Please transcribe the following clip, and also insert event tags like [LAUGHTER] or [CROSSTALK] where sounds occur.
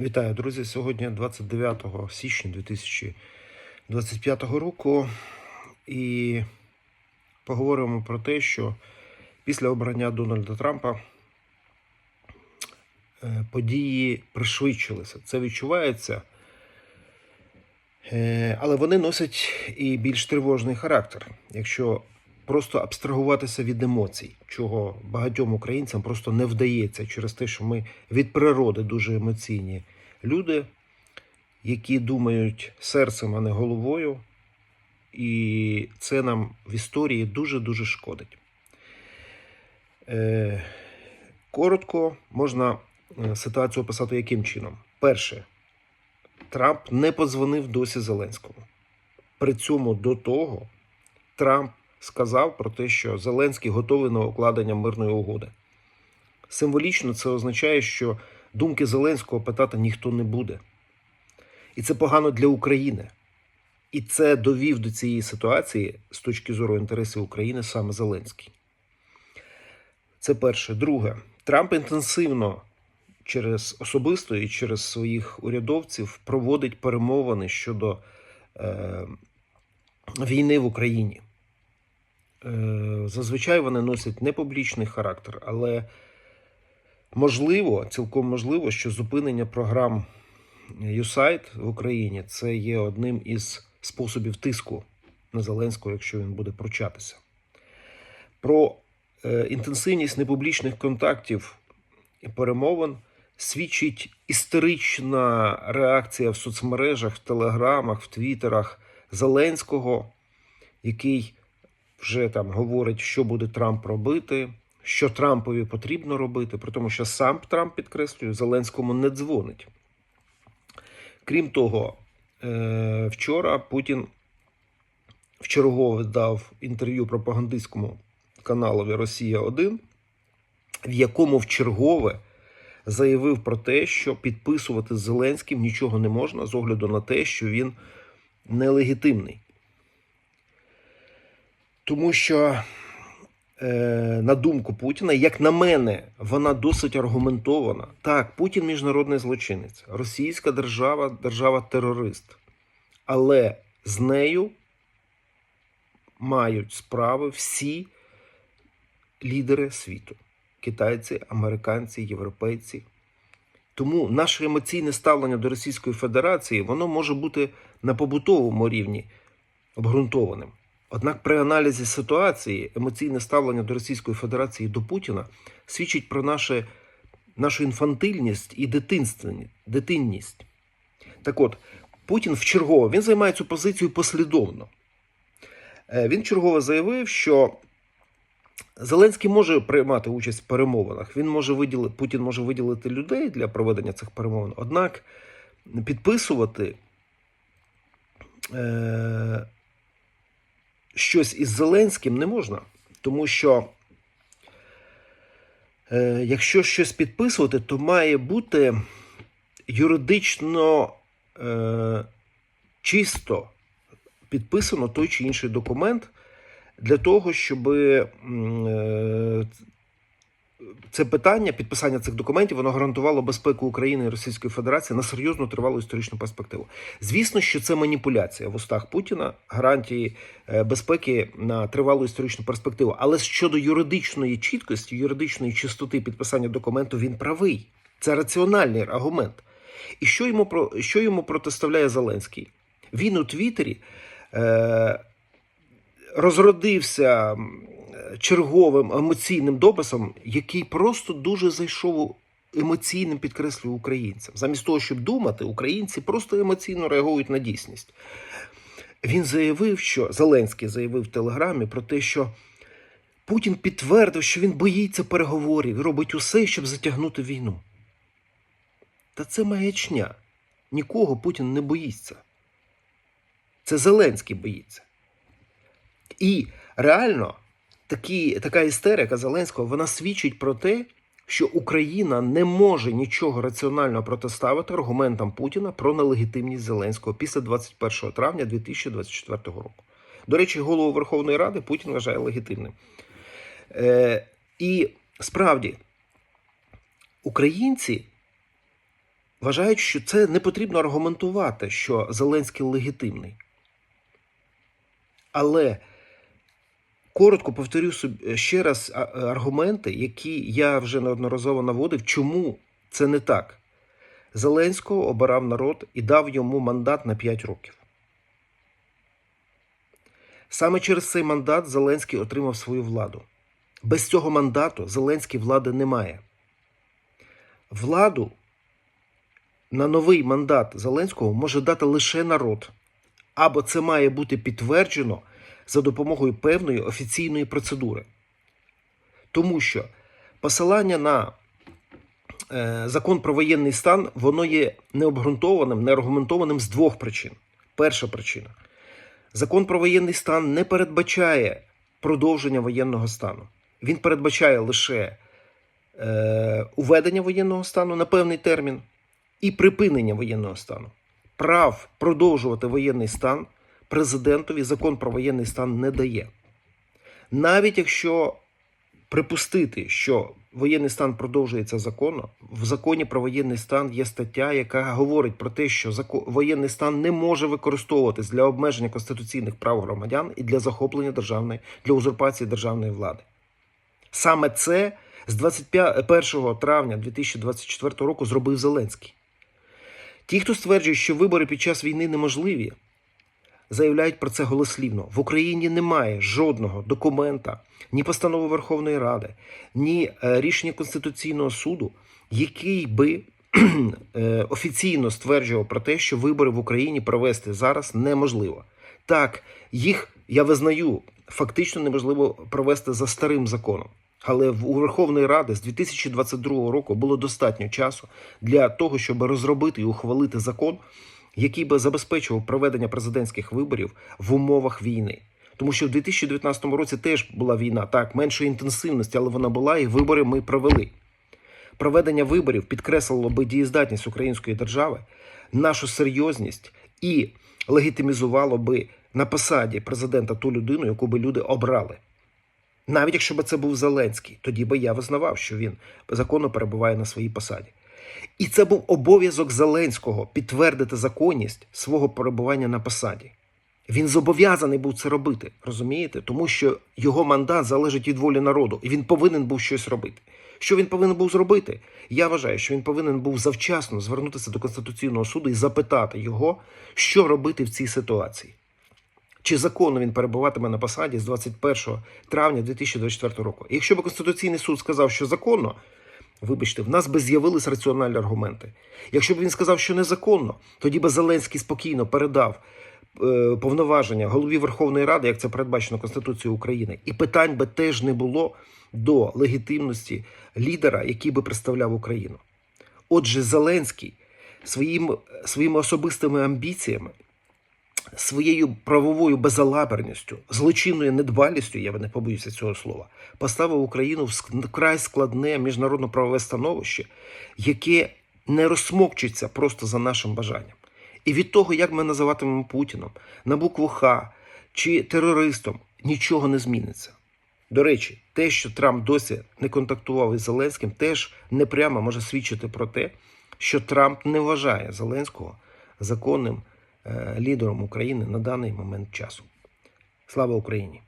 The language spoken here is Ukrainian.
Вітаю, друзі! Сьогодні 29 січня 2025 року. І поговоримо про те, що після обрання Дональда Трампа е, події пришвидшилися. Це відчувається, е, але вони носять і більш тривожний характер. Якщо просто абстрагуватися від емоцій, чого багатьом українцям просто не вдається через те, що ми від природи дуже емоційні люди, які думають серцем, а не головою. І це нам в історії дуже-дуже шкодить. Е, коротко можна е, ситуацію описати яким чином. Перше, Трамп не подзвонив досі Зеленському. При цьому до того Трамп сказав про те, що Зеленський готовий на укладення мирної угоди. Символічно це означає, що думки Зеленського питати ніхто не буде. І це погано для України. І це довів до цієї ситуації з точки зору інтересів України саме Зеленський. Це перше. Друге, Трамп інтенсивно через особисто і через своїх урядовців проводить перемовини щодо е, війни в Україні. Е, зазвичай вони носять непублічний характер, але можливо, цілком можливо, що зупинення програм USAID в Україні це є одним із способів тиску на Зеленського, якщо він буде пручатися. Про е, інтенсивність непублічних контактів і перемовин свідчить істерична реакція в соцмережах, в телеграмах, в твіттерах Зеленського, який вже там говорить, що буде Трамп робити, що Трампові потрібно робити, при тому, що сам Трамп підкреслює, Зеленському не дзвонить. Крім того, е, вчора Путін вчергове дав інтерв'ю пропагандистському каналові Росія 1 в якому вчергове заявив про те, що підписувати з Зеленським нічого не можна з огляду на те, що він нелегітимний. Тому що, е, на думку Путіна, як на мене, вона досить аргументована. Так, Путін міжнародний злочинець, Російська держава держава-терорист. Але з нею мають справи всі лідери світу: китайці, американці, європейці. Тому наше емоційне ставлення до Російської Федерації воно може бути на побутовому рівні обґрунтованим. Однак при аналізі ситуації емоційне ставлення до Російської Федерації до Путіна свідчить про наше, нашу інфантильність і дитинність. Так от, Путін вчергово він займає цю позицію послідовно. Е, Він чергово заявив, що Зеленський може приймати участь в перемовинах. Він може виділити, Путін може виділити людей для проведення цих перемовин. Однак підписувати е, щось із Зеленським не можна. Тому що е, якщо щось підписувати, то має бути юридично е, чисто підписано той чи інший документ для того, щоб е, це питання, підписання цих документів, воно гарантувало безпеку України і Російської Федерації на серйозну тривалу історичну перспективу. Звісно, що це маніпуляція в устах Путіна, гарантії е, безпеки на тривалу історичну перспективу. Але щодо юридичної чіткості, юридичної чистоти підписання документу, він правий. Це раціональний аргумент. І що йому про що йому протиставляє Зеленський? Він у Твіттері е, розродився черговим емоційним дописом, який просто дуже зайшов емоційним, підкреслюю, українцям. Замість того, щоб думати, українці просто емоційно реагують на дійсність. Він заявив, що Зеленський заявив в Телеграмі про те, що Путін підтвердив, що він боїться переговорів і робить усе, щоб затягнути війну. Та це маячня. Нікого Путін не боїться. Це Зеленський боїться. І реально такі, така істерика Зеленського вона свідчить про те, що Україна не може нічого раціонально протиставити аргументам Путіна про нелегітимність Зеленського після 21 травня 2024 року. До речі, голову Верховної Ради Путін вважає легітимним. Е, і справді, українці вважають, що це не потрібно аргументувати, що Зеленський легітимний. Але коротко повторю собі ще раз аргументи, які я вже неодноразово наводив, чому це не так. Зеленського обирав народ і дав йому мандат на 5 років. Саме через цей мандат Зеленський отримав свою владу. Без цього мандату Зеленський влади не має. Владу на новий мандат Зеленського може дати лише народ, або це має бути підтверджено за допомогою певної офіційної процедури. Тому що посилання на е, закон про воєнний стан воно є необґрунтованим, неаргументованим з двох причин. Перша причина: закон про воєнний стан не передбачає продовження воєнного стану. Він передбачає лише е, уведення воєнного стану на певний термін і припинення воєнного стану. Прав продовжувати воєнний стан президентові закон про воєнний стан не дає. Навіть якщо припустити, що воєнний стан продовжується законно, в законі про воєнний стан є стаття, яка говорить про те, що воєнний стан не може використовуватись для обмеження конституційних прав громадян і для захоплення державної для узурпації державної влади. Саме це з 21 травня 2024 року зробив Зеленський. Ті, хто стверджує, що вибори під час війни неможливі, заявляють про це голослівно. В Україні немає жодного документа, ні постанови Верховної Ради, ні е, рішення Конституційного суду, який би [CLEARS THROAT] е, офіційно стверджував про те, що вибори в Україні провести зараз неможливо. Так, їх я визнаю фактично неможливо провести за старим законом. Але у Верховної Ради з 2022 року було достатньо часу для того, щоб розробити і ухвалити закон, який би забезпечував проведення президентських виборів в умовах війни. Тому що в 2019 році теж була війна, так, меншої інтенсивності, але вона була, і вибори ми провели. Проведення виборів підкреслило би дієздатність української держави, нашу серйозність і легітимізувало би на посаді президента ту людину, яку би люди обрали. Навіть якщо б це був Зеленський, тоді би я визнавав, що він законно перебуває на своїй посаді. І це був обов'язок Зеленського підтвердити законність свого перебування на посаді. Він зобов'язаний був це робити, розумієте? Тому що його мандат залежить від волі народу, і він повинен був щось робити. Що він повинен був зробити? Я вважаю, що він повинен був завчасно звернутися до Конституційного суду і запитати його, що робити в цій ситуації. Чи законно він перебуватиме на посаді з 21 травня 2024 року? І якщо б Конституційний суд сказав, що законно, вибачте, в нас би з'явились раціональні аргументи. Якщо б він сказав, що незаконно, тоді би Зеленський спокійно передав е, повноваження голові Верховної Ради, як це передбачено Конституцією України, і питань би теж не було до легітимності лідера, який би представляв Україну. Отже, Зеленський своїм, своїми особистими амбіціями своєю правовою безалаберністю, злочинною недбалістю, я не побоюся цього слова, поставив Україну в вкрай складне міжнародно-правове становище, яке не розсмокчиться просто за нашим бажанням. І від того, як ми називатимемо Путіном на букву Х чи терористом, нічого не зміниться. До речі, те, що Трамп досі не контактував із Зеленським, теж непрямо може свідчити про те, що Трамп не вважає Зеленського законним лідером України на даний момент часу. Слава Україні!